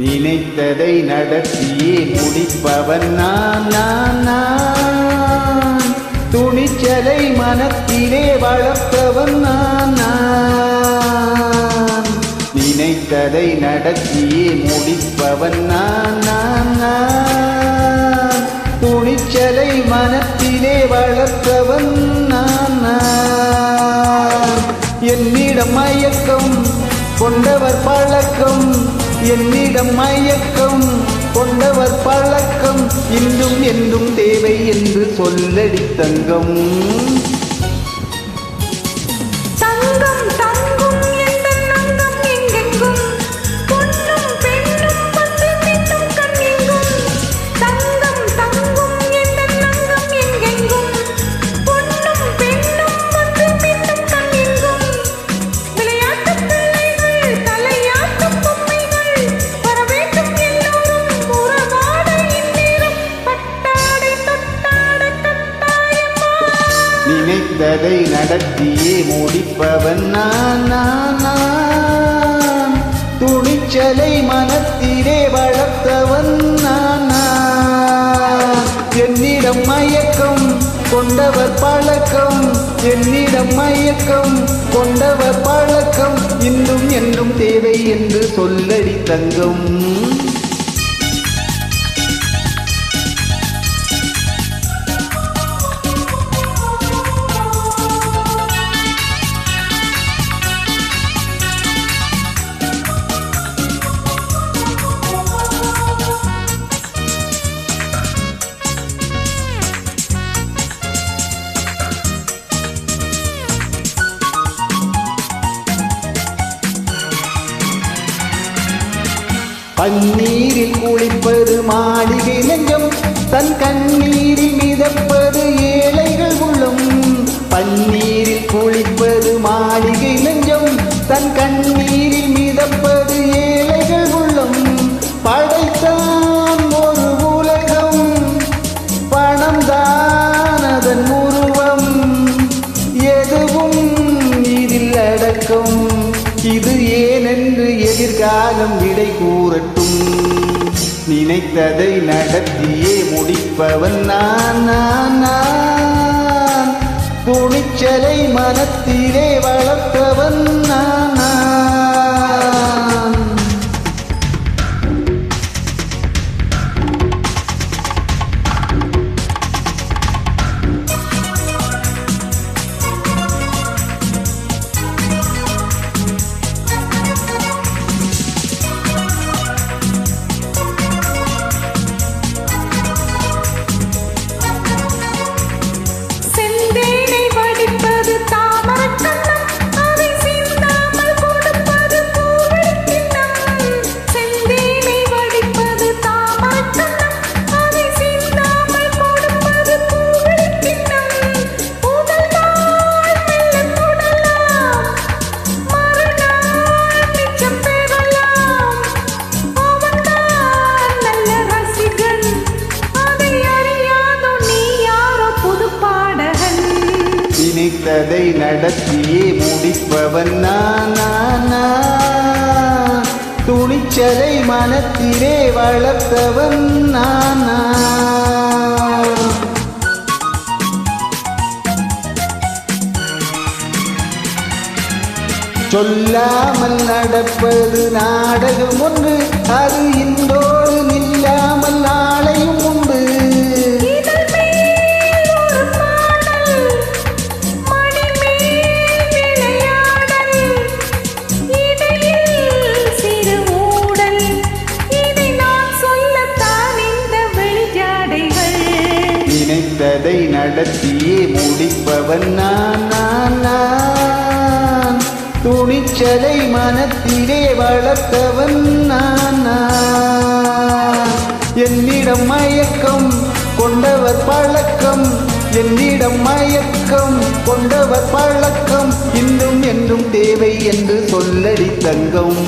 நினைத்ததை நடத்தியே முடிப்பவன் நான் நான் நான். துணிச்சலை மனத்திலே வளர்ப்பவன் நான் நான். நினைத்ததை நடத்தியே முடிப்பவன் நான் நான் நான். துணிச்சலை மனத்திலே வளர்ப்பவன் நான் நான். என்னிடம் மயக்கம் கொண்டவர் பழக்கம் என்னிடம் மயக்கம் கொண்டவர் பழக்கம் இன்றும் என்றும் தேவை என்று சொல்லடி தங்கம். நினைத்ததை நடத்தியே முடிப்பவன் நான் நான் துணிச்சலை மனத்திலே வளர்த்தவன் நான். என்னிடம் மயக்கம் கொண்டவர் பழக்கம் என்னிடம் மயக்கம் கொண்டவர் பழக்கம். இன்னும் என்னும் தேவை என்று சொல்லடி தங்கம். பன்னீரில் குளிப்பது மாளிகை நெஞ்சம் தன் கண்ணீரில் மிதப்பது ஏழைகள் உள்ளம். பன்னீரில் குளிப்பது மாளிகை நெஞ்சம் தன் கண்ணீரில் மிதப்பது ஏழைகள் உள்ளம். படைத்தான் ஒரு உலகம் பணம் தான் அதன் உருவம். எதுவும் இதில் அடக்கம் இது காலம் விடை கூறட்டும். நினைத்ததை நடத்தியே முடிப்பவன் நான் நான் நான். துணிச்சலை மனத்திலே வளர்த்த நினைத்ததை நடத்தியே முடிப்பவன் நானா துணிச்சலை மனத்திலே வளர்த்தவன் நானா. சொல்லாமல் நடப்பது நாடகம் ஒன்று அது இன்றோடு நில்லாமல் நாளையும் நடத்தியே முடிப்பவன் நான் நான் நான். துணிச்சலை மனத்திலே வளர்த்தவன் நான் நான். என்னிடம் மயக்கம் கொண்டவர் பழக்கம் என்னிடம் மயக்கம் கொண்டவர் பழக்கம். இன்னும் என்றும் தேவை என்று சொல்லடி தங்கம்.